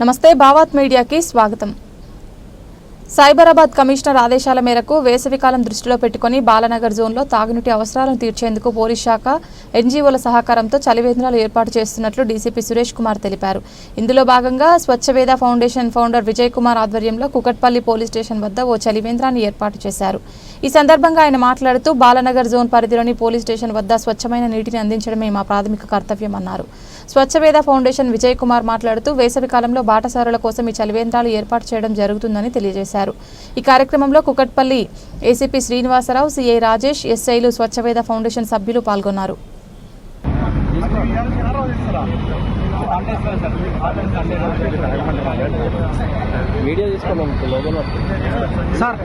నమస్తే భావాత్ మీడియాకి స్వాగతం. సైబరాబాద్ కమిషనర్ ఆదేశాల మేరకు వేసవికాలం దృష్టిలో పెట్టుకుని బాలనగర్ జోన్లో తాగునీటి అవసరాలను తీర్చేందుకు పోలీస్ శాఖ ఎన్జీఓల సహకారంతో చలివేంద్రాలు ఏర్పాటు చేస్తున్నట్లు డీసీపీ సురేష్ కుమార్ తెలిపారు. ఇందులో భాగంగా స్వచ్ఛవేద ఫౌండేషన్ ఫౌండర్ విజయ్ కుమార్ ఆధ్వర్యంలో కుకట్పల్లి పోలీస్ స్టేషన్ వద్ద ఓ చలివేంద్రాన్ని ఏర్పాటు చేశారు. ఈ సందర్భంగా ఆయన మాట్లాడుతూ బాలనగర్ జోన్ పరిధిలోని పోలీస్ స్టేషన్ వద్ద స్వచ్ఛమైన నీటిని అందించడమే మా ప్రాథమిక కర్తవ్యమన్నారు స్వచ్ఛవేద ఫౌండేషన్ విజయ్ కుమార్ మాట్లాడుతూ వేసవికాలంలో బాటసారుల కోసం ఈ చలివేంద్రాలు ఏర్పాటు చేయడం జరుగుతుందని తెలియజేశారు. ఈ కార్యక్రమంలో కుకట్పల్లి ఏసీపీ శ్రీనివాసరావు సిఐ రాజేష్ ఎస్ఐలు స్వచ్ఛవేద ఫౌండేషన్ సభ్యులు పాల్గొన్నారు. వీడియో తీసుకున్నాం లోపల సార్.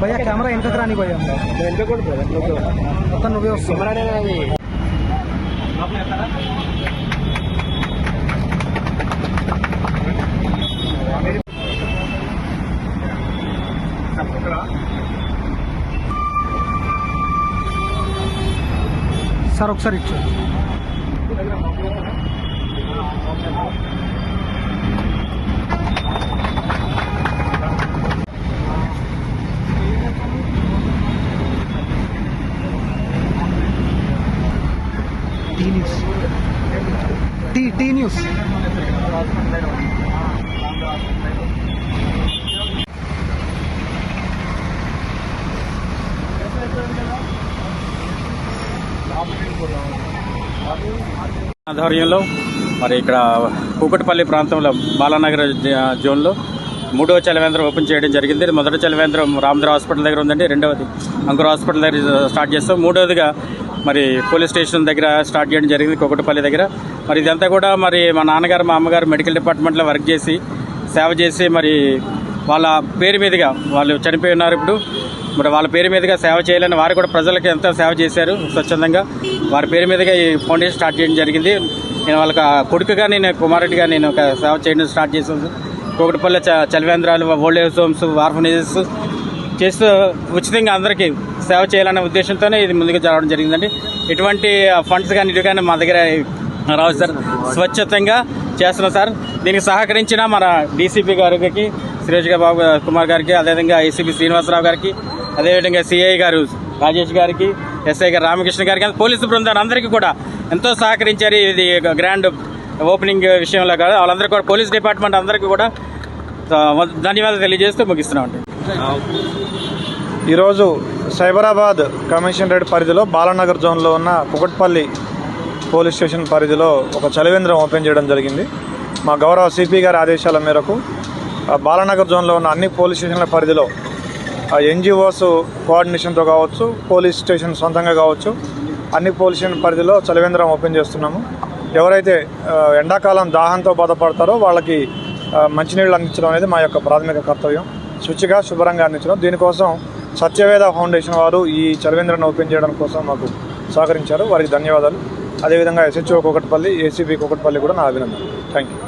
భయ్యా కెమెరా వెనకకు రాని భయ్యా. ఎంత మొత్తం నువ్వే వస్తావు సార్ ఒకసారి ఇచ్చు టీ న్యూస్ టీ న్యూస్. ఆధ్వర్యంలో మరి ఇక్కడ కూకట్పల్లి ప్రాంతంలో బాలానగర్ జోన్లో మూడవ చలవేంద్రం ఓపెన్ చేయడం జరిగింది. మొదటి చలవేంద్రం రామధర హాస్పిటల్ దగ్గర ఉందండి. రెండవది అంకుర హాస్పిటల్ దగ్గర స్టార్ట్ చేస్తాం. మూడవదిగా మరి పోలీస్ స్టేషన్ దగ్గర స్టార్ట్ చేయడం జరిగింది కూకట్పల్లి దగ్గర. మరి ఇదంతా కూడా మరి మా నాన్నగారు మా అమ్మగారు మెడికల్ డిపార్ట్మెంట్లో వర్క్ చేసి సేవ చేసి మరి వాళ్ళ పేరు మీదుగా వాళ్ళు చనిపోయి ఉన్నారు ఇప్పుడు. మరి వాళ్ళ పేరు మీదుగా సేవ చేయాలని వారు కూడా ప్రజలకు ఎంతో సేవ చేశారు స్వచ్ఛందంగా. వారి పేరు మీదుగా ఈ ఫౌండేషన్ స్టార్ట్ చేయడం జరిగింది. నేను వాళ్ళకి కొడుకుగా నేను కుమారుడిగా నేను ఒక సేవ చేయడం స్టార్ట్ చేశాను. కోకటిపల్లి చ చలివేంద్రాలు ఓల్డ్ ఏజ్ హోమ్స్ ఆర్ఫనేజెస్ చేస్తూ ఉచితంగా అందరికీ సేవ చేయాలనే ఉద్దేశంతోనే ఇది ముందుకు జరగడం జరిగిందండి. ఎటువంటి ఫండ్స్ కానీ ఇటు కానీ మా దగ్గర రావు సార్. స్వచ్ఛతంగా చేస్తున్నాం సార్. దీనికి సహకరించిన మన డీసీపీ గారికి సురేష్ బాబు కుమార్ గారికి అదేవిధంగా ఏసీపీ శ్రీనివాసరావు గారికి అదేవిధంగా సిఐ గారు రాజేష్ గారికి ఎస్ఐ గారు రామకృష్ణ గారికి పోలీసు బృందాన్ని అందరికీ కూడా ఎంతో సహకరించారు. ఇది ఒక గ్రాండ్ ఓపెనింగ్ విషయంలో కాదు వాళ్ళందరికీ కూడా పోలీస్ డిపార్ట్మెంట్ అందరికీ కూడా ధన్యవాదాలు తెలియజేస్తూ ముగిస్తున్నామండి. ఈరోజు సైబరాబాద్ కమిషనరేట్ పరిధిలో బాలానగర్ జోన్లో ఉన్న కుకట్పల్లి పోలీస్ స్టేషన్ పరిధిలో ఒక చలివేంద్రం ఓపెన్ చేయడం జరిగింది. మా గౌరవ సిపి గారి ఆదేశాల మేరకు బాలానగర్ జోన్లో ఉన్న అన్ని పోలీస్ స్టేషన్ల పరిధిలో ఎన్జిఓస్ కోఆర్డినేషన్తో కావచ్చు పోలీస్ స్టేషన్ సొంతంగా కావచ్చు అన్ని పోలీస్ స్టేషన్ పరిధిలో చలివేంద్రం ఓపెన్ చేస్తున్నాము. ఎవరైతే ఎండాకాలం దాహంతో బాధపడతారో వాళ్ళకి మంచినీళ్ళు అందించడం అనేది మా యొక్క ప్రాథమిక కర్తవ్యం. శుచిగా శుభ్రంగా అందించడం. దీనికోసం సత్యవేద ఫౌండేషన్ వారు ఈ చలవేంద్రను ఓపెన్ చేయడం కోసం మాకు సహకరించారు. వారికి ధన్యవాదాలు. అదేవిధంగా ఎస్హెచ్ఓ కుకట్పల్లి ఏసీబీ కోకటిపల్లి కూడా నా అభినందన థ్యాంక్ యూ